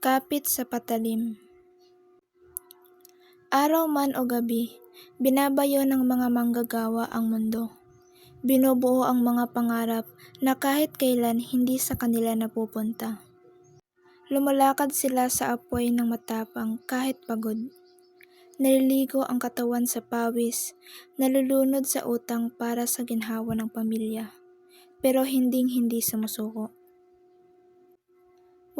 Kapit sa patalim Araw man o gabi, binabayo ng mga manggagawa ang mundo. Binubuo ang mga pangarap na kahit kailan hindi sa kanila napupunta. Lumalakad sila sa apoy ng matapang kahit pagod. Naliligo ang katawan sa pawis, nalulunod sa utang para sa ginhawa ng pamilya, pero hinding-hindi sumusuko.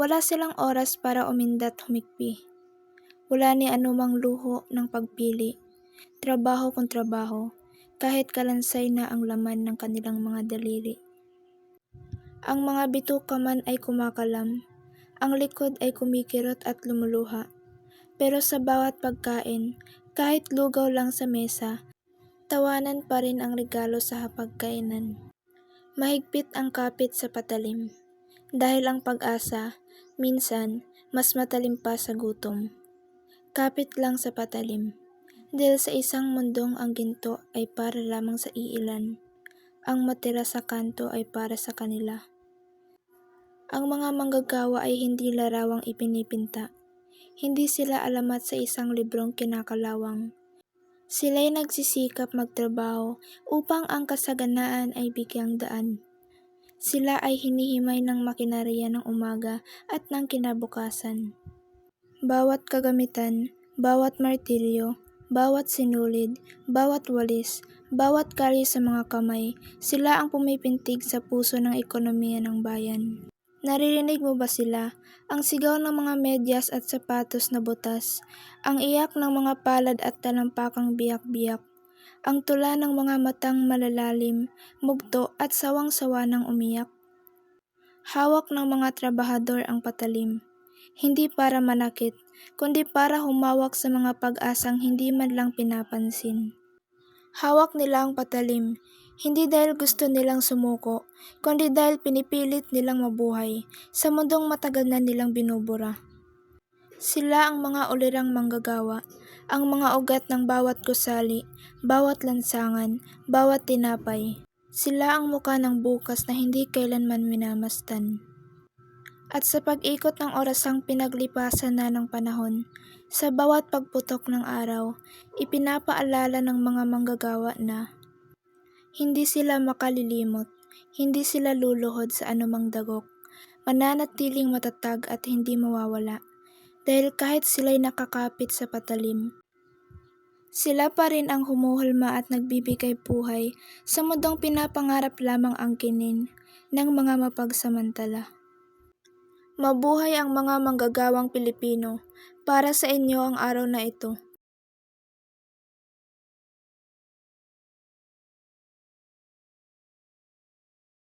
Wala silang oras para umindat humikpi. Wala ni anumang luho ng pagpili, trabaho kung trabaho, kahit kalansay na ang laman ng kanilang mga daliri. Ang mga bituka man ay kumakalam, ang likod ay kumikirot at lumuluha. Pero sa bawat pagkain, kahit lugaw lang sa mesa, tawanan pa rin ang regalo sa hapagkainan. Mahigpit ang kapit sa patalim, dahil ang pag-asa, minsan, mas matalim pa sa gutom. Kapit lang sa patalim, dahil sa isang mundong ang ginto ay para lamang sa iilan, ang matira sa kanto ay para sa kanila. Ang mga manggagawa ay hindi larawang ipinipinta. Hindi sila alamat sa isang librong kinakalawang. Sila'y nagsisikap magtrabaho upang ang kasaganaan ay bigyang daan. Sila ay hinihimay ng makinarya ng umaga at ng kinabukasan. Bawat kagamitan, bawat martilyo, bawat sinulid, bawat walis, bawat kali sa mga kamay, sila ang pumipintig sa puso ng ekonomiya ng bayan. Naririnig mo ba sila? Ang sigaw ng mga medyas at sapatos na butas, ang iyak ng mga palad at talampakang biyak-biyak, ang tula ng mga matang malalalim, mugto at sawang-sawa ng umiyak. Hawak ng mga trabahador ang patalim, hindi para manakit, kundi para humawak sa mga pag-asang hindi man lang pinapansin. Hawak nila ang patalim, hindi dahil gusto nilang sumuko, kundi dahil pinipilit nilang mabuhay sa mundong matagal na nilang binubura. Sila ang mga ulirang manggagawa, ang mga ugat ng bawat gusali, bawat lansangan, bawat tinapay. Sila ang muka ng bukas na hindi kailanman minamastan. At sa pag-ikot ng orasang pinaglipasan na ng panahon, sa bawat pagputok ng araw, ipinapaalala ng mga manggagawa na hindi sila makalilimot, hindi sila luluhod sa anumang dagok, mananatiling matatag at hindi mawawala, dahil kahit sila'y nakakapit sa patalim, sila pa rin ang humuhulma at nagbibigay buhay sa mundong pinapangarap lamang angkinin ng mga mapagsamantala. Mabuhay ang mga manggagawang Pilipino. Para sa inyo ang araw na ito.